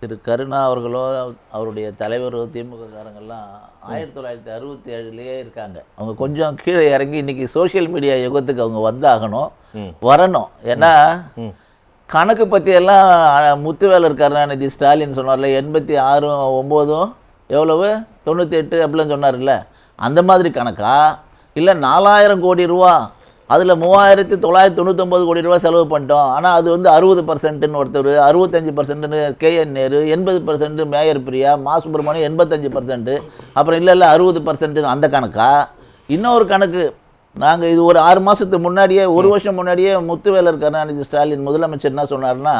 திரு கருணா அவர்களோ அவருடைய தலைவரோ திமுக காரங்கெல்லாம் ஆயிரத்தி தொள்ளாயிரத்தி அறுபத்தி ஏழுலேயே இருக்காங்க. அவங்க கொஞ்சம் கீழே இறங்கி இன்னைக்கு சோஷியல் மீடியா யுகத்துக்கு அவங்க வந்தாகணும் வரணும். ஏன்னா கணக்கு பற்றியெல்லாம் முத்துவேலர் கருணாநிதி ஸ்டாலின் சொன்னார்ல எண்பத்தி ஆறும் ஒம்போதும் எவ்வளவு? தொண்ணூற்றி எட்டு அப்படிலாம் சொன்னார்ல. அந்த மாதிரி கணக்கா? இல்லை நாலாயிரம் கோடி ரூபா அதில் மூவாயிரத்தி தொள்ளாயிரத்தி தொண்ணூத்தொம்பது கோடி ரூபா செலவு பண்ணிட்டோம். ஆனால் அது வந்து அறுபது பர்சன்ட்னு ஒருத்தர் அறுபத்தஞ்சு பர்சன்ட்னு கேஎன் நேரு எண்பது பர்சன்ட் மேயர் பிரியா மா சுப்பிரமணியம் எண்பத்தஞ்சு பர்சன்ட் அப்புறம் இல்லை இல்லை அறுபது பர்சன்ட்னு அந்த கணக்கா? இன்னொரு கணக்கு நாங்கள் இது ஒரு ஆறு மாதத்துக்கு முன்னாடியே ஒரு வருஷம் முன்னாடியே முத்துவேலர் கருணாநிதி ஸ்டாலின் முதலமைச்சர் என்ன சொன்னார்னா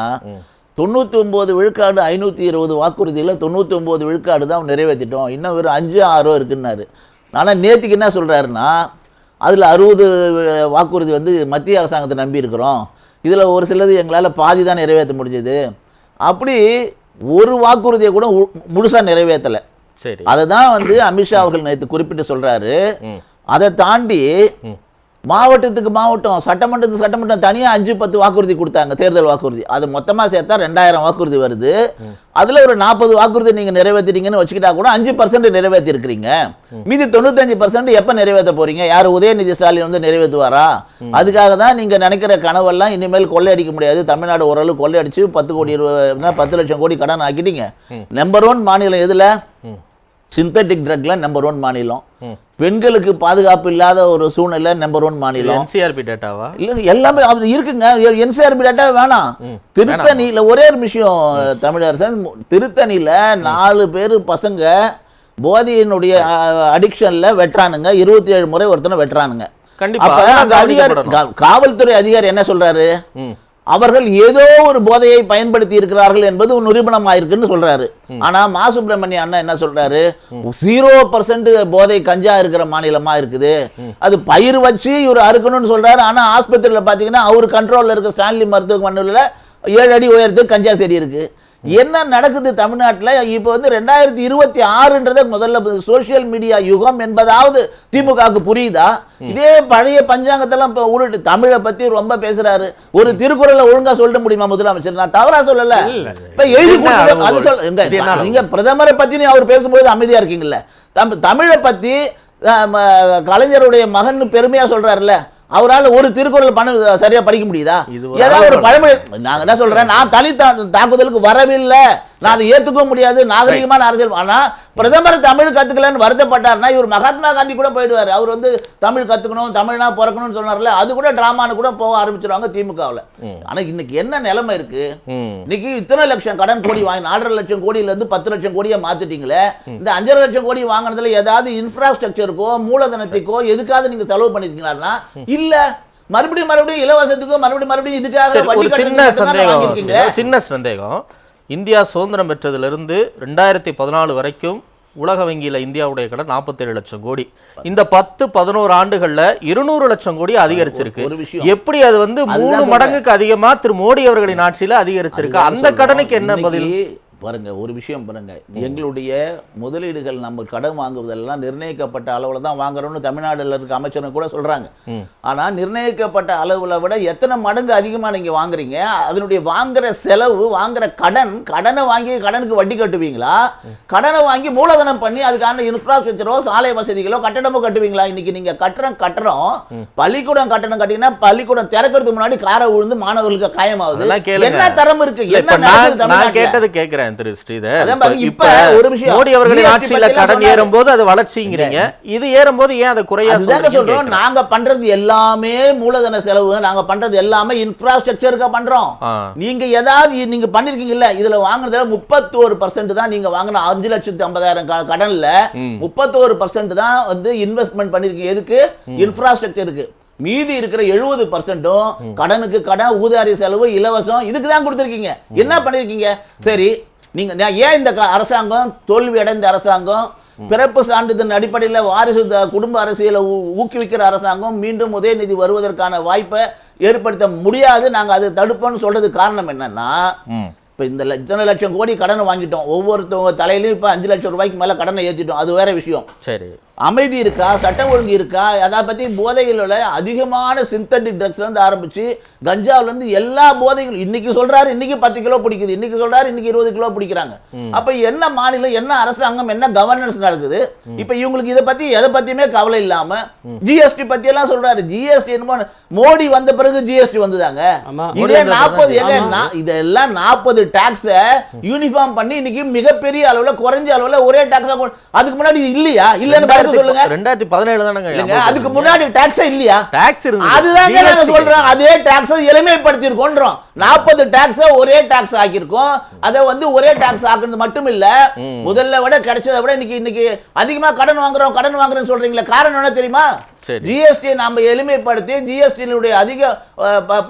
தொண்ணூற்றி ஒம்பது விழுக்காடு ஐநூற்றி இருபது வாக்குறுதியில் தொண்ணூற்றி ஒம்பது விழுக்காடு தான் நிறைவேற்றிட்டோம் இன்னும் வெறும் அஞ்சு ஆறோ இருக்குன்னாரு. ஆனால் நேற்றுக்கு என்ன சொல்கிறாருன்னா அதில் அறுபது வாக்குறுதி வந்து மத்திய அரசாங்கத்தை நம்பி இருக்கிறோம். இதில் ஒரு சிலது எங்களால் பாதி தான் நிறைவேற்ற முடிஞ்சது. அப்படி ஒரு வாக்குறுதியை கூட முழுசாக நிறைவேற்றலை. சரி. அதை தான் வந்து அமித்ஷா அவர்கள் நேற்று குறிப்பிட்டு சொல்கிறாரு அதை தாண்டி மாவட்டத்துக்கு மாவட்டம் சட்டமன்றத்துக்கு சட்டமன்றம் தனியாக அஞ்சு பத்து வாக்குறுதி கொடுத்தாங்க தேர்தல் வாக்குறுதி. அது மொத்தமாக சேர்த்தா ரெண்டாயிரம் வாக்குறுதி வருது. அதில் ஒரு நாற்பது வாக்குறுதி நீங்கள் நிறைவேற்றிட்டீங்கன்னு வச்சுக்கிட்டா கூட அஞ்சு பர்சன்ட் நிறைவேற்றிருக்கிறீங்க மீதி தொண்ணூத்தஞ்சு பர்சன்ட் எப்போ நிறைவேற்ற போறீங்க? யார் உதயநிதி ஸ்டாலின் வந்து நிறைவேற்றுவாரா? அதுக்காக தான் நீங்கள் நினைக்கிற கனவெல்லாம் இனிமேல் கொள்ளையடிக்க முடியாது. தமிழ்நாடு ஓரளவு கொள்ளையடிச்சு பத்து கோடி பத்து லட்சம் கோடி கடன் ஆக்கிட்டீங்க. நம்பர் ஒன் மாநிலம் எதில்? சிந்தட்டிக் ட்ரக்ல நம்பர் ஒன் மாநிலம். பெண்களுக்கு பாதுகாப்பு இல்லாத ஒரு சூழ்நிலை நம்பர் ஒன் மாநிலம். என்சிஆர்பி டேட்டாவா இல்லைங்க எல்லாமே அது இருக்குங்க. என்சிஆர்பி டேட்டா வேணாம். திருத்தணியில் ஒரே ஒரு விஷயம் தமிழரசன். திருத்தணியில் நாலு பேர் பசங்க போதையினுடைய அடிக்ஷனில் வெட்டுறானுங்க. இருபத்தி ஏழு முறை ஒருத்தனை வெட்டுறானுங்க. கண்டிப்பா அப்ப அதெல்லாம் அந்த அதிகாரி காவல்துறை அதிகாரி என்ன சொல்றாரு? ம். அவர்கள் ஏதோ ஒரு போதையை பயன்படுத்தி இருக்கிறார்கள் என்பது ஒரு நிரூபணமாயிருக்குன்னு சொல்றாரு. ஆனா மா சுப்பிரமணிய அண்ணா என்ன சொல்றாரு? ஜீரோ பர்சன்ட் போதை கஞ்சா இருக்கிற மாநிலமா இருக்குது. அது பயிர் வச்சு இவர் அறுக்கணும்னு சொல்றாரு. ஆனா ஆஸ்பத்திரியில பாத்தீங்கன்னா அவர் கண்ட்ரோல்ல இருக்க ஸ்டான்லி மருத்துவமனையில் ஏழு அடி உயரத்துக்கு கஞ்சா செடி இருக்கு. என்ன நடக்குது தமிழ்நாட்டுல? இப்போ வந்து ரெண்டாயிரத்தி இருபத்தி ஆறுன்றத முதல்ல சோஷியல் மீடியா யுகம் என்பதாவது திமுகவுக்கு புரியுதா? இதே பழைய பஞ்சாங்கத்தெல்லாம் இப்போ உருட்டு தமிழை பத்தி ரொம்ப பேசுறாரு. ஒரு திருக்குறளை ஒழுங்கா சொல்ல முடியுமா முதலமைச்சர்? நான் தவறா சொல்லல. இப்ப எழுதி அது? சொல்ல நீங்க பிரதமரை பத்தி அவர் பேசும்போது அமைதியா இருக்கீங்கல்ல. தம் தமிழை ம- கலைஞருடைய மகன் பெருமையா சொல்றாருல்ல. அவரால் ஒரு திருக்குறள் பண்ண சரியா படிக்க முடியுதா ஏதாவது ஒரு. பழமொழி நான் என்ன சொல்றேன் நான் தனி தா- தாக்குதலுக்கு வரவில்லை நான் அதை ஏத்துக்க முடியாது. நாகரிகமான அரசியல். ஆனா பிரதமர் தமிழ் கத்துக்கலன்னு வருத்தப்பட்டார்னா இவர் மகாத்மா காந்தி கூட போயிடுவாரு. அவர் வந்து தமிழ் கத்துக்கணும் தமிழ்னா பிறக்கணும்னு சொன்னார்ல அது கூட டிராமான்னு கூட போக ஆரம்பிச்சிருவாங்க திமுகவுல. ஆனா இன்னைக்கு என்ன நிலைமை இருக்கு? இன்னைக்கு இத்தனை லட்சம் கடன் கோடி வாங்கி நாலரை லட்சம் கோடியில இருந்து பத்து லட்சம் கோடியை மாத்திட்டீங்களே? இந்த அஞ்சரை லட்சம் கோடி வாங்குனதுல ஏதாவது இன்ஃப்ராஸ்ட்ரக்சருக்கோ மூலதனத்துக்கோ எதுக்காவது நீங்க செலவு பண்ணிருக்கீங்களா இல்ல. மறுபடியும் மறுபடியும் இலவசத்துக்கோ மறுபடியும் மறுபடியும் இதுக்காக சின்ன சந்தேகம். சின்ன சந்தேகம். இந்தியா சுதந்திரம் பெற்றதிலிருந்து ரெண்டாயிரத்தி பதினாலு வரைக்கும் உலக வங்கியில இந்தியாவுடைய கடன் 47 லட்சம் கோடி இந்த பத்து பதினோரு ஆண்டுகள்ல இருநூறு லட்சம் கோடி அதிகரிச்சிருக்கு. எப்படி அது வந்து மூணு. மடங்குக்கு அதிகமா திரு மோடி அவர்களின் ஆட்சியில அதிகரிச்சிருக்கு அந்த. கடனுக்கு என்ன பதில் இன்னைக்கு பாருங்க ஒரு விஷயம் பாருங்க. எங்களுடைய முதலீடுகள் நம்ம கடன் வாங்குவதெல்லாம் நிர்ணயிக்கப்பட்ட அளவுல தான் வாங்குறோம்னு தமிழ்நாடுல இருக்க அமைச்சரும் கூட சொல்றாங்க. ஆனா நிர்ணயிக்கப்பட்ட அளவுல விட எத்தனை மடங்கு அதிகமா நீங்க வாங்குறீங்க? அதனுடைய வாங்குற செலவு வாங்குற கடன் கடனை வாங்கி கடனுக்கு வட்டி கட்டுவீங்களா? கடனை வாங்கி மூலதனம் பண்ணி அதுக்கான இன்ஃப்ராஸ்ட்ரக்சரோ சாலை வசதிகளோ கட்டடமோ கட்டுவீங்களா? இன்னைக்கு நீங்க கட்டணம் கட்டுறோம். பள்ளிக்கூடம் கட்டணம் கட்டிங்கன்னா பள்ளிக்கூடம் திறக்கிறதுக்கு முன்னாடி காரை விழுந்து மாணவர்களுக்கு காயமாகுது. என்ன தரம் இருக்கு? என்ன நான் நான் தமிழ்நாட்டுல? திரு ஸ்ரீதர். இப்ப- ஒரு விஷயம். மோடி அவர்களின் ஆட்சியில கடன் சொன்னாரு. ஏறும்போது அது வளர்ச்சிங்கிறீங்க. இது ஏறும்போது ஏன் அதை குறையா சொல்றோம். நாங்க பண்றது எல்லாமே மூலதன செலவு. நாங்க பண்றது எல்லாமே இன்ஃப்ராஸ்ட்ரக்சருக்கு பண்றோம். நீங்க ஏதாவது நீங்க பண்ணிருக்கீங்கல்ல இதுல வாங்குனதுல முப்பத்தோரு பர்சன்ட் தான் நீங்க வாங்கின அஞ்சு லட்சத்து ஐம்பதாயிரம் கடன்ல முப்பத்தோரு பர்சன்ட் தான் வந்து இன்வெஸ்ட்மெண்ட் பண்ணிருக்கீங்க எதுக்கு? இன்ஃப்ராஸ்ட்ரக்சருக்கு மீதி இருக்கிற எழுபது பர்சன்ட்டும் கடனுக்கு கடன் ஊதாரி செலவு இலவசம் இதுக்கு தான் கொடுத்துருக்கீங்க. என்ன பண்ணிருக்கீங்க? சரி நீங்க ஏன் இந்த க- அரசாங்கம் தோல்வி அடைந்த அரசாங்கம்? பிறப்பு சான்றிதழ் அடிப்படையில் வாரிசு குடும்ப அரசியலை ஊக்குவிக்கிற அரசாங்கம் மீண்டும் உதயநிதி வருவதற்கான வாய்ப்பை ஏற்படுத்த முடியாது. நாங்க அதை தடுப்போம்னு சொல்றது காரணம் என்னன்னா இப்போ இந்த இத்தனை லட்சம் கோடி கடனை வாங்கிட்டோம். ஒவ்வொருத்தவங்க தலையிலையும் இப்போ அஞ்சு லட்சம் ரூபாய்க்கு மேலே கடனை ஏற்றிட்டோம் அது வேற விஷயம். சரி. அமைதி இருக்கா? சட்டம் ஒழுங்கு இருக்கா? அதை பற்றி போதைகளில் உள்ள அதிகமான சிந்தட்டிக் ட்ரக்ஸ்லேருந்து ஆரம்பித்து கஞ்சாவிலேருந்து எல்லா போதைகளும் இன்னைக்கு சொல்கிறாரு இன்னைக்கு பத்து கிலோ பிடிக்குது இன்னைக்கு சொல்கிறாரு இன்னைக்கு இருபது கிலோ பிடிக்கிறாங்க. அப்போ என்ன மாநிலம் என்ன அரசாங்கம் என்ன கவர்னன்ஸ் நடக்குது? இப்போ இவங்களுக்கு இதை பற்றி எதை பற்றியுமே கவலை இல்லாமல் ஜிஎஸ்டி பற்றியெல்லாம் சொல்கிறாரு ஜிஎஸ்டி என்னமோ மோடி வந்த பிறகு ஜிஎஸ்டி வந்ததாங்க. இதே நாற்பது இதெல்லாம் நாற்பது டாக்ஸை யூனிஃபார்ம் பண்ணி இன்னைக்கு மிகப்பெரிய அளவுல குறைஞ்ச அளவுல ஒரே டாக்ஸா அதுக்கு முன்னாடி இல்லையா? இல்லன்னு பார்த்து சொல்லுங்க. ரெண்டாயிரத்தி பதினேழு இல்லைங்க அதுக்கு முன்னாடி டாக்ஸே இல்லையா? டாக்ஸ் இருந்தது. அதுதாங்க நாங்க GST. சொல்றோம். அதே டாக்ஸ் எளிமைப்படுத்தி இருக்கோன்றோம் நாற்பது டாக்ஸ ஒரே டாக்ஸ் ஆக்கியிருக்கோம். அதை வந்து ஒரே டாக்ஸ் ஆக்குறது மட்டும் இல்ல முதல்ல விட கிடைச்சதை விட இன்னைக்கு இன்னைக்கு அதிகமா கடன் வாங்குறோம் கடன் வாங்குறோம்னு சொல்றீங்களா காரணம் என்ன தெரியுமா? சரி. ஜிஎஸ்டி நாம எளிமைப்படுத்தி ஜிஎஸ்டியினுடைய அதிக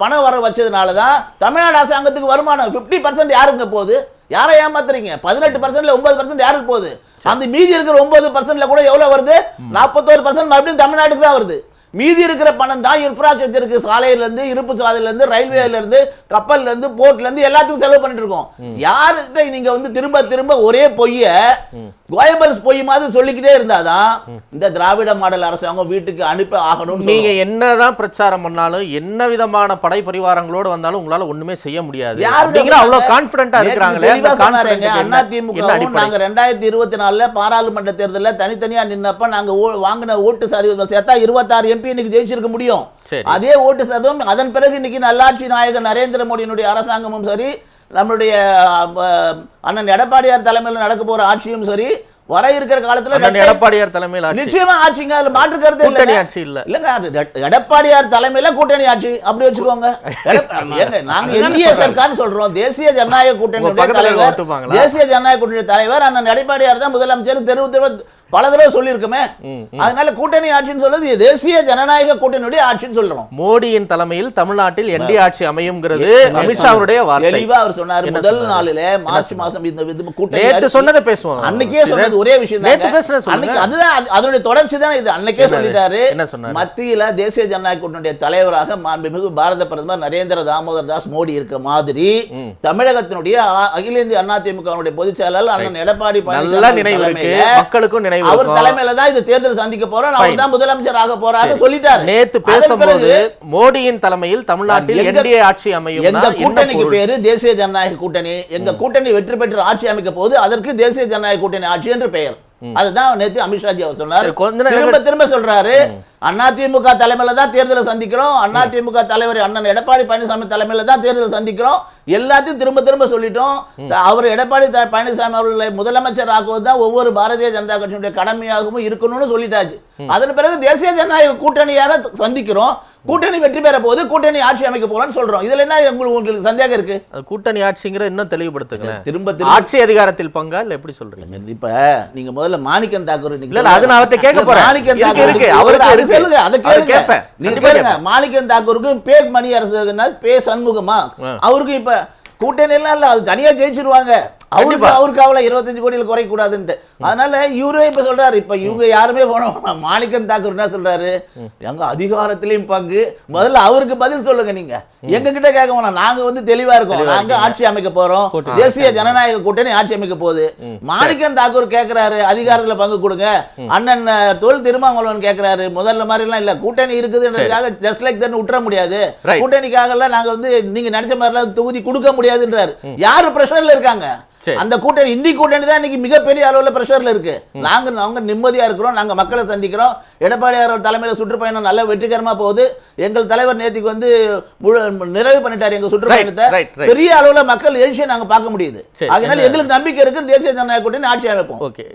பணம் வர வச்சதுனால தான் தமிழ்நாடு அரசாங்கத்துக்கு வருமானம் 50% பர்சன்ட் யாருங்க போகுது? யாரை ஏமாத்துறீங்க? பதினெட்டு பர்சன்ட்ல ஒன்பது பர்சன்ட் யாருக்கு போகுது? அந்த மீதி இருக்கிற ஒன்பது பர்சன்ட்ல கூட எவ்வளவு வருது? நாற்பத்தோரு பர்சன்ட் மறுபடியும் தமிழ்நாட்டுக்கு தான் வருது. மீதி இருக்கிற பணம் தான் இன்ஃப்ராஸ்ட்ரக்சருக்கு சாலையில இருந்து இருப்பு சாலையில இருந்து ரயில்வேல இருந்து கப்பல்ல இருந்து போர்ட்ல இருந்து எல்லாத்துக்கும் செலவு பண்ணிட்டு இருக்கோம். யார்கிட்ட நீங்க வந்து திரும்ப திரும்ப ஒரே பொய்ய கோயபல்ஸ் பொய் மாதிரி சொல்லிக்கிட்டே இருந்தாதான் இந்த திராவிட மாடல் அரசாங்கம் வீட்டுக்கு அனுப்ப ஆகணும் நீங்க என்னதான் பிரச்சாரம் பண்ணாலும் என்ன விதமான படை பரிவாரங்களோடு வந்தாலும் உங்களால ஒண்ணுமே செய்ய முடியாது. அவ்வளவு? கான்பிடண்டா இருக்கிறாங்களே அண்ணா அடிப்படை? நாங்க ரெண்டாயிரத்தி இருபத்தி நாலுல பாராளுமன்ற தேர்தல்ல தனித்தனியா நின்னப்ப நாங்க வாங்கின ஓட்டு சதவீதம் சேர்த்தா இருபத்தாறு எம்பி இன்னைக்கு ஜெயிச்சிருக்க முடியும். அதே ஓட்டு சதவீதம் அதன் பிறகு இன்னைக்கு நல்லாட்சி நாயகர் நரேந்திர மோடியினுடைய அரசாங்கமும் சரி நம்மளுடைய அண்ணன் எடப்பாடியார் தலைமையில் நடக்க போற ஆட்சியும் சரி வர இருக்கிற காலத்துல எடப்பாடியார் தலைமையில் ஆட்சி நிச்சயமா ஆட்சிங்க அதுல மாற்று கருத்து கூட்டணி. ஆட்சி இல்ல இல்லங்க எடப்பாடியார் தலைமையில கூட்டணி ஆட்சி அப்படி வச்சுக்கோங்க நாங்க என்டிஏ. சர்க்கார் சொல்றோம் தேசிய ஜனநாயக கூட்டணி தலைவர்? தேசிய ஜனநாயக கூட்டணி தலைவர் அண்ணன் எடப்பாடியார் தான் முதலமைச்சர் தெருவு தெருவு பல தடவை சொல்லியிருக்கோமே. அதனால கூட்டணி ஆட்சின்னு சொல்றது தேசிய ஜனநாயக கூட்டணியுடைய ஆட்சின்னு சொல்றோம் மோடியின் தலைமையில் தமிழ்நாட்டில் என்டி ஆட்சி அமையும்ங்கிறது அமித்ஷா அவருடைய வார்த்தை. தெளிவா அவர் சொன்னாரு. முதல்? நாளில மார்ச் மாசம் இந்த கூட்டணி சொன்னதை பேசுவோம். அன்னைக்கே சொன்னது ஒரே விஷயம். அன்னைக்கு அதுதான் அது- அதனுடைய தொடர்ச்சி தான் இது. அன்னைக்கே? சொல்லிட்டாரு. என்ன சொன்னாரு? மத்தியில தேசிய ஜனநாயக கூட்டணியுடைய தலைவராக மாண்புமிகு பாரத பிரதமர் நரேந்திர தாமோதர் தாஸ் மோடி இருக்க மாதிரி தமிழகத்தினுடைய அகில இந்திய அண்ணா திமுக பொதுச் செயலாளர் அண்ணன் எடப்பாடி பழனிசாமி மக்களுக்கும் நினைவு அவர் தலைமையில தான் இது தேர்தல் சந்திக்க போறோம். அவர் தான் முதலமைச்சர் ஆக போறாரு சொல்லிட்டாரு. நேத்து பேசும்போது மோடியின் தலைமையில் தமிழ்நாட்டில் என்டிஏ ஆட்சி அமையும் எங்க கூட்டணிக்கு பேரு தேசிய ஜனநாயக கூட்டணி. எங்க கூட்டணி வெற்றி பெற்று ஆட்சி அமைக்க போது அதற்கு தேசிய ஜனநாயக கூட்டணி ஆட்சி என்று பெயர். அதுதான் நேத்து அமித்ஷாஜி அவர் சொன்னார். திரும்ப திரும்ப சொல்றாரு. அதிமுக தலைமையில தான் தேர்தலை சந்திக்கிறோம். அதிமுக தலைவர் அண்ணன் எடப்பாடி பழனிசாமி தலைமையில தான் தேர்தலை சந்திக்கிறோம். எல்லாத்தையும் திரும்ப திரும்ப சொல்லிட்டோம். அவர் எடப்பாடி பழனிசாமி அவர்களை முதலமைச்சர் ஆக்குவது தான் ஒவ்வொரு பாரதிய ஜனதா கட்சியினுடைய கடமையாகவும் இருக்கணும்னு சொல்லிட்டாச்சு. அதன் பிறகு தேசிய ஜனநாயக கூட்டணியாக சந்திக்கிறோம். கூட்டணி வெற்றி பெற போது கூட்டணி ஆட்சி அமைக்க போறோம்னு சொல்றோம். இதுல என்ன உங்களுக்கு உங்களுக்கு சந்தேகம் இருக்கு? கூட்டணி ஆட்சிங்கிற இன்னும் தெளிவுபடுத்துங்களேன். திரும்ப திரும்ப ஆட்சி அதிகாரத்தில் பங்கா இல்ல எப்படி சொல்றீங்க? இப்ப நீங்க முதல்ல மாணிக்கம் தாக்கூர் இல்ல, அது நான் கேட்க போறேன். மாணிக்கம் தாக்கூர் இருக்கு, அவருக்கு. கேளுங்க அதை கேளுங்க. நீங்க கேளுங்க. மாணிக்கம் தாக்கூருக்கு பேக் மணி அரசு பே சண்முகமா. அவருக்கு இப்ப கூட்டணி எல்லாம் இல்ல அது தனியா ஜெயிச்சிருவாங்க. அவருக்கு. அவருக்கு அவளை இருபத்தஞ்சு கோடியில் குறைக்க கூடாதுன்ட்டு அதனால இவரே இப்ப சொல்றாரு இப்ப இவங்க யாருமே போன வேணாம். மாணிக்கம் தாக்கூர் என்ன சொல்றாரு? எங்க அதிகாரத்திலையும் பங்கு. முதல்ல அவருக்கு பதில் சொல்லுங்க நீங்க. எங்க கிட்ட கேட்க வேணாம். நாங்க வந்து தெளிவா இருக்கோம். நாங்க ஆட்சி அமைக்க போறோம். தேசிய ஜனநாயக கூட்டணி ஆட்சி அமைக்க போகுது. மாணிக்கம் தாக்கூர் கேக்குறாரு அதிகாரத்துல பங்கு கொடுங்க. அண்ணன் தொல் திருமாவளவன் கேக்குறாரு. முதல்ல மாதிரி எல்லாம் இல்ல. கூட்டணி இருக்குதுன்றதுக்காக ஜஸ்ட் லைக் தன் விட்டுற முடியாது. கூட்டணிக்காக எல்லாம் நாங்க வந்து நீங்க நினைச்ச மாதிரி எல்லாம் தொகுதி கொடுக்க முடியாதுன்றாரு. யாரு பிரஷர்ல இருக்காங்க. அந்த கூட்டணி இந்தி கூட்டணி தான் இன்னைக்கு மிகப்பெரிய அளவுல பிரஷர்ல இருக்கு. நாங்க நாங்க நிம்மதியா இருக்கிறோம் நாங்க மக்களை சந்திக்கிறோம். எடப்பாடியார் தலைமையில சுற்றுப்பயணம் நல்ல வெற்றிகரமா போகுது. எங்கள் தலைவர் நேத்திக்கு வந்து நிறைவு பண்ணிட்டாரு எங்க சுற்றுப்பயணத்தை. பெரிய அளவுல மக்கள் எழுச்சியை நாங்க பார்க்க முடியுது. அதனால எங்களுக்கு நம்பிக்கை இருக்கு தேசிய ஜனநாயக கூட்டணி ஆட்சி அமைப்போம். ஓகே.